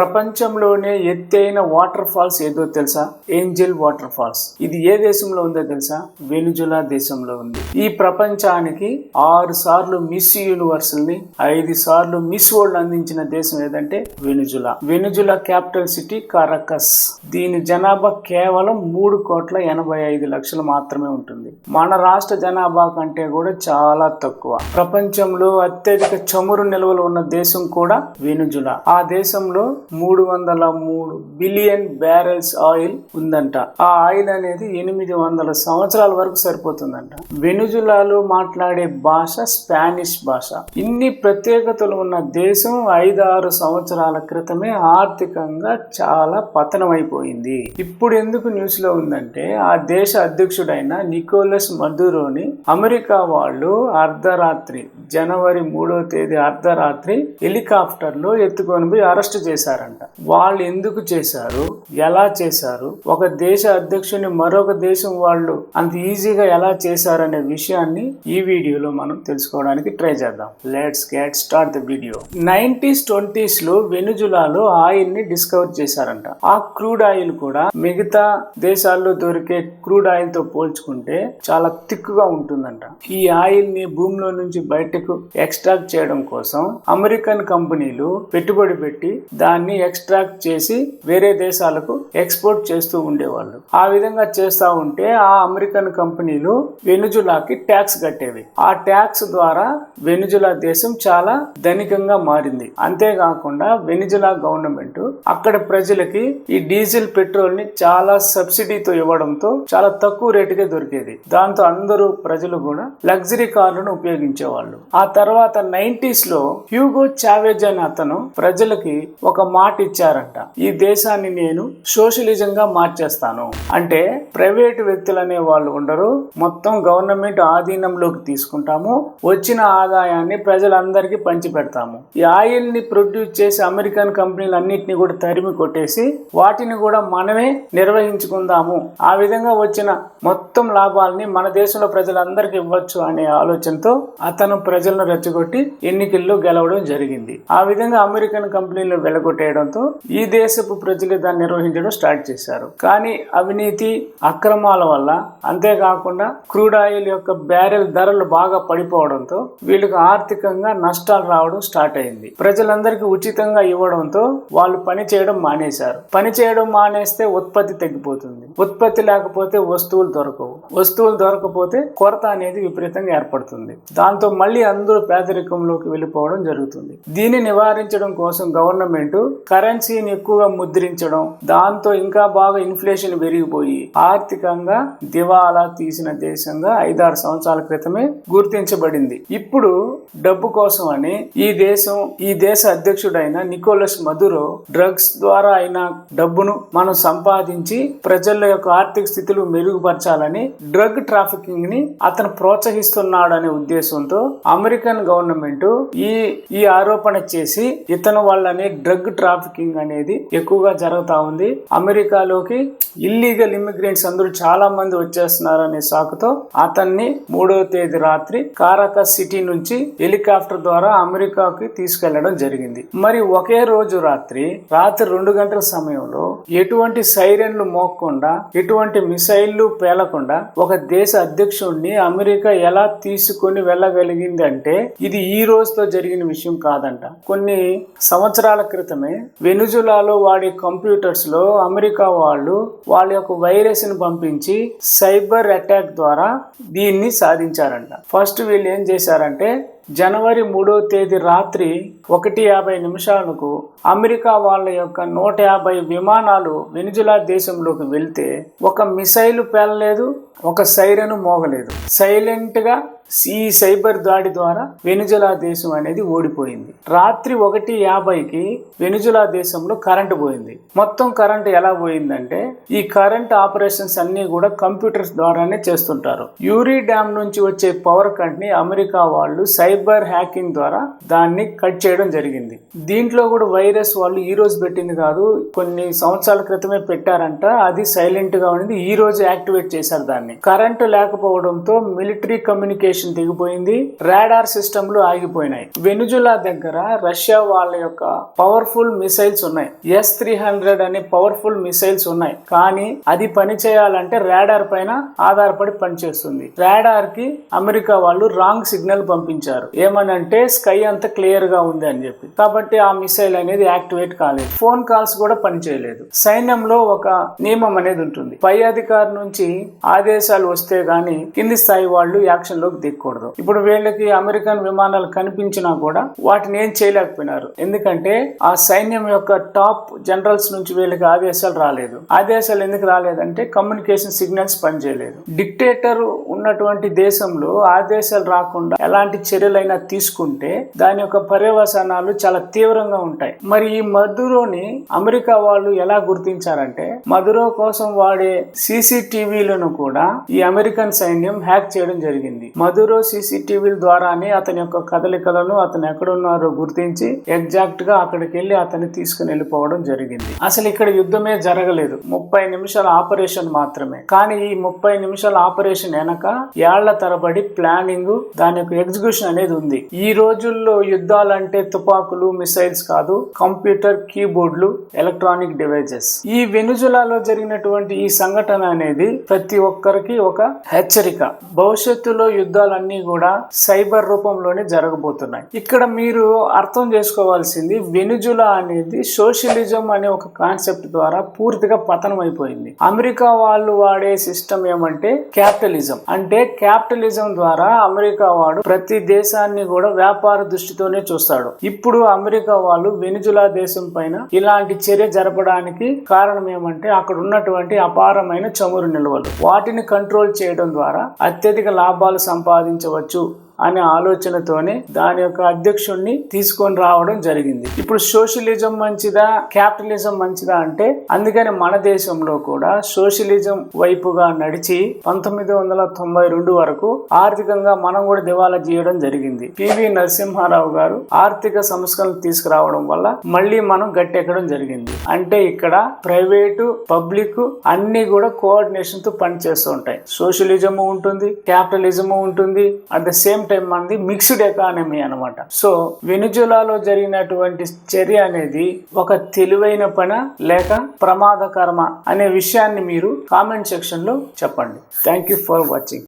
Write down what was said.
ప్రపంచంలోనే ఎత్తైన water falls ఏదో తెలుసా? Angel water falls. ఇది ఏ దేశంలో ఉందో తెలుసా? వెనుజులా దేశంలో ఉంది. ఈ ప్రపంచానికి ఆరు సార్లు మిస్ యూనివర్స్ని ఐదు సార్లు మిస్ వరల్డ్ అందించిన దేశం ఏదంటే Venezuela. Venezuela capital city Caracas. దీని జనాభా కేవలం మూడు కోట్ల ఎనభై ఐదు లక్షలు మాత్రమే ఉంటుంది. మన రాష్ట్ర జనాభా కంటే కూడా చాలా తక్కువ. ప్రపంచంలో అత్యధిక చమురు నిల్వలు ఉన్న దేశం కూడా వెనుజులా. ఆ దేశంలో మూడు వందల మూడు బిలియన్ బ్యారెల్స్ ఆయిల్ ఉందంట. ఆ ఆయిల్ అనేది ఎనిమిది వందల సంవత్సరాల వరకు సరిపోతుందంట. వెనుజులాలో మాట్లాడే భాష స్పానిష్ భాష. ఇన్ని ప్రత్యేకతలు ఉన్న దేశం ఐదారు సంవత్సరాల క్రితమే ఆర్థికంగా చాలా పతనమైపోయింది. ఇప్పుడు ఎందుకు న్యూస్లో ఉందంటే ఆ దేశ అధ్యక్షుడైన నికోలస్ మధురోని అమెరికా వాళ్ళు అర్ధరాత్రి జనవరి మూడో తేదీ అర్ధరాత్రి హెలికాప్టర్లో ఎత్తుకొని పోయి అరెస్ట్ చేశారు చేశారంట. వాళ్ళు ఎందుకు చేశారు? ఎలా చేశారు? ఒక దేశ అధ్యక్షుని మరొక దేశం వాళ్ళు అంత ఈజీగా ఎలా చేశారనే విషయాన్ని ఈ వీడియోలో మనం తెలుసుకోవడానికి ట్రై చేద్దాం. Let's get start the video nineties ట్వంటీస్లో వెనుజులాలో ఆయిల్ని డిస్కవర్ చేశారంట. ఆ క్రూడ్ ఆయిల్ కూడా మిగతా దేశాల్లో దొరికే క్రూడ్ ఆయిల్తో పోల్చుకుంటే చాలా తిక్కుగా ఉంటుందంట. ఈ ఆయిల్ని భూమిలో నుంచి బయటకు ఎక్స్ట్రాక్ట్ చేయడం కోసం అమెరికన్ కంపెనీలు పెట్టుబడి పెట్టి దాని దాన్ని ఎక్స్ట్రాక్ట్ చేసి వేరే దేశాలకు ఎక్స్పోర్ట్ చేస్తూ ఉండేవాళ్ళు. ఆ విధంగా చేస్తా ఉంటే ఆ అమెరికన్ కంపెనీలు వెనుజులాకి ట్యాక్స్ కట్టేవి. ఆ ట్యాక్స్ ద్వారా వెనుజులా దేశం చాలా ధనికంగా మారింది. అంతేకాకుండా వెనుజులా గవర్నమెంట్ అక్కడ ప్రజలకి ఈ డీజిల్ పెట్రోల్ని చాలా సబ్సిడీతో ఇవ్వడంతో చాలా తక్కువ రేటుకే దొరికేది. దాంతో అందరూ ప్రజలు కూడా లగ్జరీ కార్లను ఉపయోగించేవాళ్ళు. ఆ తర్వాత నైన్టీస్లో హ్యూగో చావేజ్ అనే అతను ప్రజలకి ఒక మాట ఇచ్చారంట ఈ దేశాన్ని నేను సోషలిజం గా మార్చేస్తాను. అంటే ప్రైవేటు వ్యక్తులు అనే వాళ్ళు ఉండరు. మొత్తం గవర్నమెంట్ ఆధీనంలోకి తీసుకుంటాము. వచ్చిన ఆదాయాన్ని ప్రజలందరికీ పంచిపెడతాము. ఈ ఆయిల్ని ప్రొడ్యూస్ చేసి అమెరికన్ కంపెనీలు అన్నింటినీ కూడా తరిమి కొట్టేసి వాటిని కూడా మనమే నిర్వహించుకుందాము. ఆ విధంగా వచ్చిన మొత్తం లాభాలని మన దేశంలో ప్రజలందరికీ ఇవ్వచ్చు అనే ఆలోచనతో అతను ప్రజలను రెచ్చగొట్టి ఎన్నికల్లో గెలవడం జరిగింది. ఆ విధంగా అమెరికన్ కంపెనీలు వెలగొట్టేయడంతో ఈ దేశపు ప్రజలు దాన్ని నిర్వహించడం స్టార్ట్ చేశారు. కానీ అవినీతి అక్రమాల వల్ల అంతేకాకుండా క్రూడ్ ఆయిల్ యొక్క బ్యారెల్ ధరలు బాగా పడిపోవడంతో వీళ్ళకి ఆర్థికంగా నష్టాలు రావడం స్టార్ట్ అయింది. ప్రజలందరికీ ఉచితంగా ఇవ్వడంతో వాళ్ళు పని చేయడం మానేశారు. పని చేయడం మానేస్తే ఉత్పత్తి తగ్గిపోతుంది. ఉత్పత్తి లేకపోతే వస్తువులు దొరకవు. వస్తువులు దొరకపోతే కొరత అనేది విపరీతంగా ఏర్పడుతుంది. దాంతో మళ్ళీ అందరూ పేదరికంలోకి వెళ్ళిపోవడం జరుగుతుంది. దీన్ని నివారించడం కోసం గవర్నమెంట్ కరెన్సీని ఎక్కువగా ముద్రించడం దాంతో ఇంకా బాగా ఇన్ఫ్లేషన్ పెరిగిపోయి ఆర్థికంగా దివాలా తీసిన దేశంగా ఐదారు సంవత్సరాల క్రితమే గుర్తించబడింది. ఇప్పుడు డబ్బు కోసం అని ఈ దేశం ఈ దేశ అధ్యక్షుడైన నికోలస్ మధురో డ్రగ్స్ ద్వారా అయిన డబ్బును మనం సంపాదించి ప్రజల యొక్క ఆర్థిక స్థితులు మెరుగుపరచాలని డ్రగ్ ట్రాఫికింగ్ని అతను ప్రోత్సహిస్తున్నాడనే ఉద్దేశంతో అమెరికన్ గవర్నమెంట్ ఈ ఈ ఆరోపణ చేసి ఇతను వాళ్ళని డ్రగ్ ట్రాఫికింగ్ అనేది ఎక్కువగా జరుగుతూ ఉంది. అమెరికాలోకి ఇల్లీగల్ ఇమిగ్రెంట్స్ అందరూ చాలా మంది వచ్చేస్తున్నారనే సాకుతో అతన్ని మూడవ తేదీ రాత్రి కారాకస్ సిటీ నుంచి హెలికాప్టర్ ద్వారా అమెరికాకి తీసుకెళ్ళడం జరిగింది. మరి ఒకే రోజు రాత్రి రాత్రి రెండు గంటల సమయంలో ఎటువంటి సైరన్లు మోక్కకుండా ఎటువంటి మిసైళ్ళు పేలకుండా ఒక దేశ అధ్యక్షుడిని అమెరికా ఎలా తీసుకొని వెళ్ళగలిగింది అంటే ఇది ఈ రోజుతో జరిగిన విషయం కాదంట. కొన్ని సంవత్సరాల క్రితమే వెనుజులాలో వాడే కంప్యూటర్స్లో అమెరికా వాళ్ళు వాళ్ళ యొక్క వైరస్ని పంపించి సైబర్ అటాక్ ద్వారా దీన్ని సాధించారంట. ఫస్ట్ వీళ్ళు ఏం చేశారంటే జనవరి మూడో తేదీ రాత్రి ఒకటి యాభై నిమిషాలకు అమెరికా వాళ్ళ యొక్క నూట యాభై విమానాలు వెనిజులా దేశంలోకి వెళ్తే ఒక మిసైల్ పేలలేదు ఒక సైరను మోగలేదు. సైలెంట్గా ఈ సైబర్ దాడి ద్వారా వెనుజులా దేశం అనేది ఓడిపోయింది. రాత్రి ఒకటి యాభైకి వెనుజులా దేశంలో కరెంటు పోయింది. మొత్తం కరెంట్ ఎలా పోయిందంటే ఈ కరెంట్ ఆపరేషన్స్ అన్ని కూడా కంప్యూటర్స్ ద్వారానే చేస్తుంటారు. యూరీ డ్యామ్ నుంచి వచ్చే పవర్ కంటనీ అమెరికా వాళ్ళు సైబర్ సైబర్ హ్యాకింగ్ ద్వారా దాన్ని కట్ చేయడం జరిగింది. దీంట్లో కూడా వైరస్ వాళ్ళు ఈ రోజు పెట్టింది కాదు కొన్ని సంవత్సరాల క్రితమే పెట్టారంట. అది సైలెంట్గా ఉండింది. ఈ రోజు యాక్టివేట్ చేశారు దాన్ని. కరెంటు లేకపోవడంతో మిలిటరీ కమ్యూనికేషన్ దిగిపోయింది రాడార్ సిస్టమ్లు ఆగిపోయినాయి. వెనుజులా దగ్గర రష్యా వాళ్ళ యొక్క పవర్ఫుల్ మిసైల్స్ ఉన్నాయి. ఎస్ త్రీ హండ్రెడ్ అనే పవర్ఫుల్ మిసైల్స్ ఉన్నాయి. కానీ అది పని చేయాలంటే రాడార్ పైన ఆధారపడి పనిచేస్తుంది. రాడార్కి అమెరికా వాళ్ళు రాంగ్ సిగ్నల్ పంపించారు. ఏమనంటే స్కై అంత క్లియర్గా ఉంది అని చెప్పి. కాబట్టి ఆ మిసైల్ అనేది యాక్టివేట్ కాలేదు. ఫోన్ కాల్స్ కూడా పనిచేయలేదు సైన్యంలో ఒక నియమం అనేది ఉంటుంది. పై అధికారి నుంచి ఆదేశాలు వస్తే గాని కింది స్థాయి వాళ్ళు యాక్షన్లోకి దిగకూడదు. ఇప్పుడు వీళ్ళకి అమెరికన్ విమానాలు కనిపించినా కూడా వాటిని ఏం చేయలేకపోయినారు. ఎందుకంటే ఆ సైన్యం యొక్క టాప్ జనరల్స్ నుంచి వీళ్ళకి ఆదేశాలు రాలేదు. ఆదేశాలు ఎందుకు రాలేదంటే కమ్యూనికేషన్ సిగ్నల్స్ పనిచేయలేదు. డిక్టేటర్ ఉన్నటువంటి దేశంలో ఆదేశాలు రాకుండా ఎలాంటి చర్యలు చర్యలైనా తీసుకుంటే దాని యొక్క పర్యవసానాలు చాలా తీవ్రంగా ఉంటాయి. మరి ఈ మధురోని అమెరికా వాళ్ళు ఎలా గుర్తించారంటే మధురో కోసం వాడే సీసీటీవీలను కూడా ఈ అమెరికన్ సైన్యం హ్యాక్ చేయడం జరిగింది. మధురో సీసీటీవీల ద్వారానే అతని యొక్క కదలికలను అతను ఎక్కడున్నారో గుర్తించి ఎగ్జాక్ట్గా అక్కడికి వెళ్ళి అతన్ని తీసుకుని వెళ్ళిపోవడం జరిగింది. అసలు ఇక్కడ యుద్ధమే జరగలేదు. ముప్పై నిమిషాల ఆపరేషన్ మాత్రమే. కానీ ఈ ముప్పై నిమిషాల ఆపరేషన్ వెనక ఏళ్ళ తరబడి ప్లానింగ్ దాని యొక్క ఎగ్జిక్యూషన్ అనేది ఉంది. ఈ రోజుల్లో యుద్ధాలంటే తుపాకులు మిసైల్స్ కాదు కంప్యూటర్ కీబోర్డ్లు ఎలక్ట్రానిక్ డివైజెస్. ఈ వెనుజులాలో జరిగినటువంటి ఈ సంఘటన అనేది ప్రతి ఒక్కరికి ఒక హెచ్చరిక. భవిష్యత్తులో యుద్ధాలన్నీ కూడా సైబర్ రూపంలోనే జరగబోతున్నాయి. ఇక్కడ మీరు అర్థం చేసుకోవాల్సింది వెనుజులా అనేది సోషలిజం అనే ఒక కాన్సెప్ట్ ద్వారా పూర్తిగా పతనం అయిపోయింది అమెరికా వాళ్ళు వాడే సిస్టమ్ ఏమంటే క్యాపిటలిజం. అంటే క్యాపిటలిజం ద్వారా అమెరికా వాడు ప్రతి దేశాన్ని కూడా వ్యాపార దృష్టితోనే చూస్తాడు. ఇప్పుడు అమెరికా వాళ్ళు వెనిజులా దేశం పైన ఇలాంటి చర్య జరపడానికి కారణం ఏమంటే అక్కడ ఉన్నటువంటి అపారమైన చమురు నిల్వలు. వాటిని కంట్రోల్ చేయడం ద్వారా అత్యధిక లాభాలు సంపాదించవచ్చు. అనే ఆలోచనతోనే దాని యొక్క అధ్యక్షుడిని తీసుకొని రావడం జరిగింది. ఇప్పుడు సోషలిజం మంచిదా క్యాపిటలిజం మంచిదా అంటే అందుకని మన దేశంలో కూడా సోషలిజం వైపుగా నడిచి పంతొమ్మిది వందల తొంభై రెండు వరకు ఆర్థికంగా మనం కూడా దివాలా చేయడం జరిగింది. పివి నరసింహారావు గారు ఆర్థిక సంస్కరణలు తీసుకురావడం వల్ల మళ్ళీ మనం గట్టెక్కడం జరిగింది. అంటే ఇక్కడ ప్రైవేటు పబ్లిక్ అన్ని కూడా కోఆర్డినేషన్తో పనిచేస్తూ ఉంటాయి. సోషలిజం ఉంటుంది క్యాపిటలిజం ఉంటుంది. అట్ ద సేమ్ టైం మంది మిక్స్డ్ ఎకానమీ అన్నమాట. సో వెనుజులాలో జరిగినటువంటి చర్య అనేది ఒక తెలివైన పని లేక ప్రమాదకరమా అనే విషయాన్ని మీరు కామెంట్ సెక్షన్లో చెప్పండి. Thank you for watching